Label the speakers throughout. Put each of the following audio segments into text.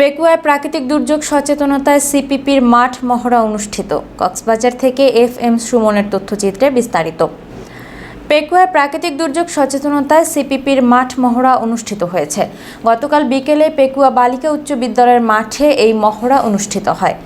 Speaker 1: পেকুয়ায় প্রাকৃতিক দুর্যোগ সচেতনতায় সিপিপির মাঠ মহড়া অনুষ্ঠিত। কক্সবাজার থেকে এফ এম সুমনের তথ্যচিত্রে বিস্তারিত। পেকুয়ায় প্রাকৃতিক দুর্যোগ সচেতনতায় সিপিপির মাঠ মহড়া অনুষ্ঠিত হয়েছে। গতকাল বিকেলে পেকুয়া বালিকা উচ্চ বিদ্যালয়ের মাঠে এই মহড়া অনুষ্ঠিত হয়।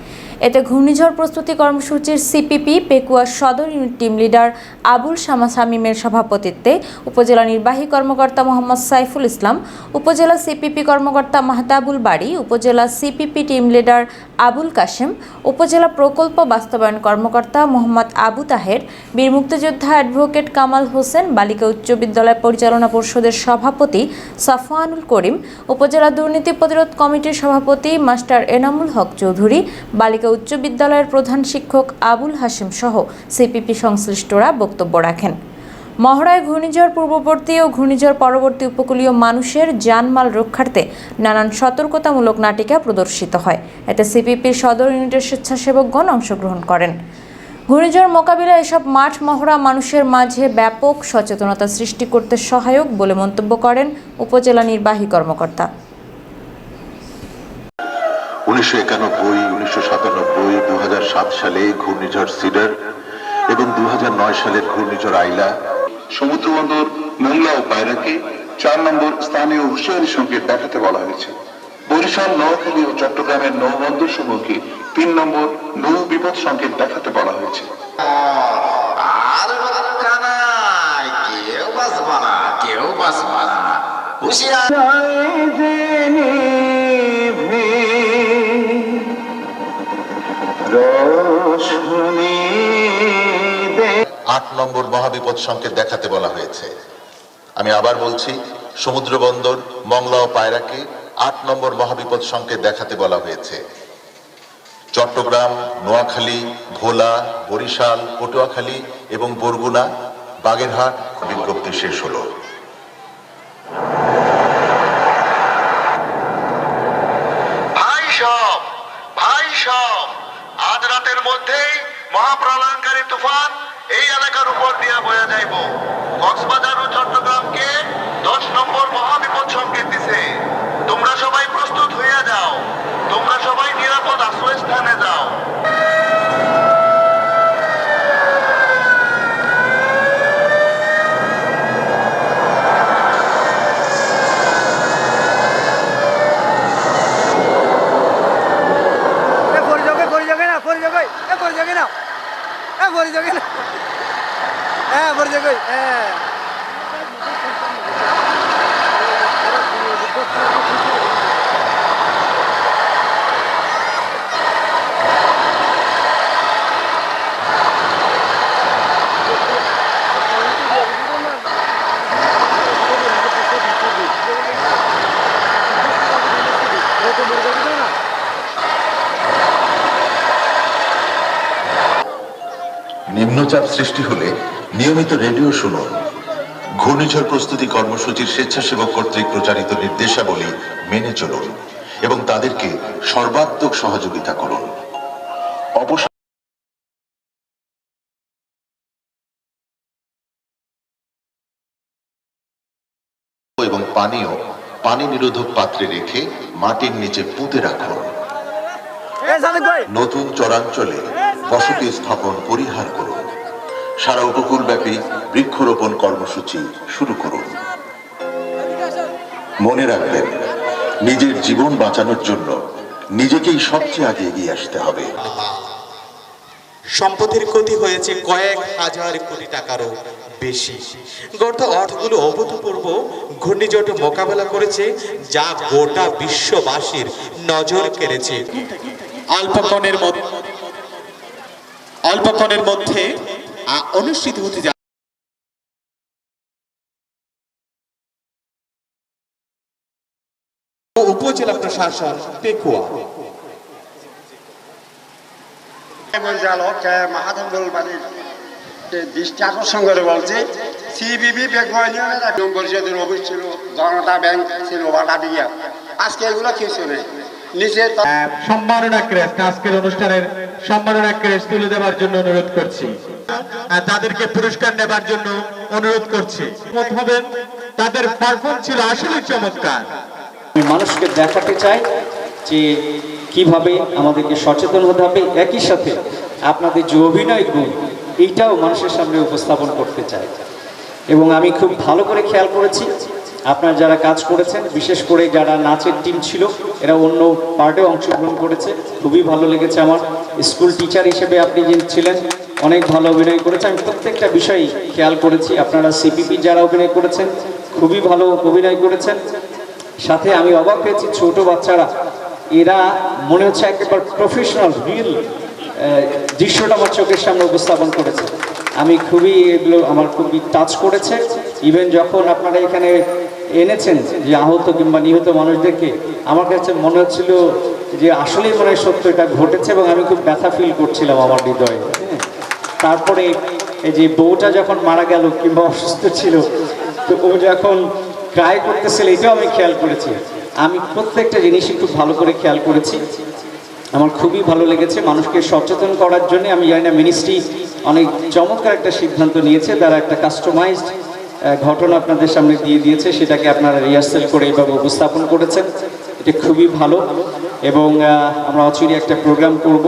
Speaker 1: এতে ঘূর্ণিঝড় প্রস্তুতি কর্মসূচির সিপিপি, পেকুয়া সদর unit team leader Abul Shama শামীমের সভাপতিত্বে উপজেলা নির্বাহী কর্মকর্তা মোহাম্মদ সাইফুল ইসলাম, উপজেলা সিপিপি কর্মকর্তা মাহতাবুল বাড়ি, উপজেলা CPP team leader Abul Kashem, উপজেলা প্রকল্প বাস্তবায়ন কর্মকর্তা মোহাম্মদ আবু তাহের, বীর মুক্তিযোদ্ধা অ্যাডভোকেট কামাল হোসেন, বালিকা উচ্চ বিদ্যালয় পরিচালনা পরিষদের সভাপতি সাফওয়ানুল করিম, উপজেলা দুর্নীতি প্রতিরোধ কমিটির সভাপতি মাস্টার এনামুল হক চৌধুরী, বালিকা উচ্চ বিদ্যালয়ের প্রধান শিক্ষক আবুল হাসিম সহ সিপিপি সংশ্লিষ্টরা বক্তব্য রাখেন। মহড়ায় ঘূর্ণিঝড় পূর্ববর্তী ও ঘূর্ণিঝড় পরবর্তী উপকূলীয় মানুষের জানমাল রক্ষার্থে নানান সতর্কতামূলক নাটিকা প্রদর্শিত হয়। এতে সিপিপির সদর ইউনিটের স্বেচ্ছাসেবকগণ অংশগ্রহণ করেন। ঘূর্ণিঝড় মোকাবিলায় এসব মাঠ মহড়া মানুষের মাঝে ব্যাপক সচেতনতা সৃষ্টি করতে সহায়ক বলে মন্তব্য করেন উপজেলা নির্বাহী কর্মকর্তা।
Speaker 2: উনিশশো একানব্বই, উনিশশো সাতানব্বই দু সালে ঘূর্ণিঝড় সিডার এবং দু সালের ঘূর্ণিঝড় আইলা
Speaker 3: সমুদ্র বন্দর মোংলা ও পায়রাকে চার নম্বর স্থানীয় হুঁশিয়ারি সংকেত দেখাতে বলা হয়েছে। বরিশাল নোয়াখালী ও চট্টগ্রামের নৌবন্দর সমূহকে তিন নম্বর নৌ বিপদ সংকেত দেখাতে বলা হয়েছে।
Speaker 4: আর
Speaker 2: আট নম্বর মহাবিপদ সংকেত দেখাতে বলা হয়েছে। আমি আবার বলছি সমুদ্র বন্দর মংলা ও পায়রাকে আট নম্বর মহাবিপদ সংকেত দেখাতে বলা হয়েছে। চট্টগ্রাম, নোয়াখালী, ভোলা, বরিশাল, পটুয়াখালী এবং বরগুনা, বাগেরহাট বিজ্ঞপ্তি শেষ হলো।
Speaker 5: ভাই ভাই রাতের মধ্যেই মহাপ্রলয়ঙ্কারী তুফান এই এলাকার উপর দিয়ে বয়ে যাইব। কক্সবাজার ও চট্টগ্রামকে
Speaker 6: এ ভরে যাবে না। হ্যাঁ ভরে যাবে হ্যাঁ।
Speaker 2: নিম্নচাপ সৃষ্টি হলে নিয়মিত রেডিও শুনুন। ঘূর্ণিঝড় প্রস্তুতি কর্মসূচির স্বেচ্ছাসেবক কর্তৃক প্রচারিত নির্দেশাবলী মেনে চলুন এবং তাদেরকে সর্বাত্মক সহযোগিতা করুন। এবং পানীয় পানি নিরোধক পাত্রে রেখে মাটির নিচে পুঁতে রাখুন। নতুন চরাঞ্চলে বসতি স্থাপন পরিহার করুন। সারা উপকূলব্যাপী বৃক্ষরোপণ কর্মসূচি শুরু করুন। মনে রাখবেন নিজের জীবন বাঁচানোর জন্য নিজেকেই সবচেয়ে আগে এগিয়ে আসতে হবে।
Speaker 7: সম্পদের ক্ষতি হয়েছে কয়েক হাজার কোটি টাকারও বেশি। গত অর্থগুলো অভূতপূর্ব। ঘূর্ণিঝড় মোকাবেলা করেছে যা গোটা বিশ্ববাসীর নজর কেড়েছে। অল্পক্ষণের মধ্যে অল্পক্ষণের মধ্যে অনুষ্ঠিত হতে যা উপজেলা প্রশাসন পেকুয়া।
Speaker 8: ছিল ব্যাংক ছিল আজকে এগুলো
Speaker 9: সম্মাননা ক্রেস্ট, আজকের অনুষ্ঠানের সম্মাননা ক্রেস্ট তুলে দেওয়ার জন্য অনুরোধ করছি। তাদেরকে পুরস্কার নেবার জন্য অনুরোধ করছি। তাদের পারফর্ম ছিল আসলে চমৎকার।
Speaker 10: মানুষকে দেখাতে চাই যে কীভাবে আমাদেরকে সচেতন হতে হবে। একই সাথে আপনাদের যে অভিনয় গুণ, এইটাও মানুষের সামনে উপস্থাপন করতে চাই। এবং আমি খুব ভালো করে খেয়াল করেছি, আপনারা যারা কাজ করেছেন, বিশেষ করে যারা নাচের টিম ছিল, এরা অন্য পার্টেও অংশগ্রহণ করেছে। খুবই ভালো লেগেছে আমার। স্কুল টিচার হিসেবে আপনি যে ছিলেন অনেক ভালো অভিনয় করেছে। আমি প্রত্যেকটা বিষয়ই খেয়াল করেছি। আপনারা সিপিপি যারা অভিনয় করেছেন, খুবই ভালো অভিনয় করেছেন। সাথে আমি অবাক হয়েছি, ছোট বাচ্চারা, এরা মনে হচ্ছে একেবারে প্রফেশনাল রিল দৃশ্যটা আমার চোখের সামনে উপস্থাপন করেছে। আমি খুবই এগুলো আমার খুবই টাচ করেছে। ইভেন যখন আপনারা এখানে এনেছেন যে আহত কিংবা নিহত মানুষদেরকে, আমার কাছে মনে হচ্ছিল যে আসলেই মনে হয় সত্য এটা ঘটেছে এবং আমি খুব ব্যথা ফিল করছিলাম আমার হৃদয়ে। হ্যাঁ। তারপরে এই যে বউটা যখন মারা গেল কিংবা অসুস্থ ছিল, তো ও যখন ক্রাই করতেছিল, এটাও আমি খেয়াল করেছি। আমি প্রত্যেকটা জিনিসই খুব ভালো করে খেয়াল করেছি। আমার খুবই ভালো লেগেছে। মানুষকে সচেতন করার জন্য আমি জানি না মিনিস্ট্রি অনেক চমৎকার একটা সিদ্ধান্ত নিয়েছে, তারা একটা কাস্টমাইজড ঘটনা আপনাদের সামনে দিয়ে দিয়েছে, সেটাকে আপনারা রিহার্সেল করে এভাবে উপস্থাপন করেছেন। এটা খুবই ভালো। এবং আমরা অচিরে একটা প্রোগ্রাম করব।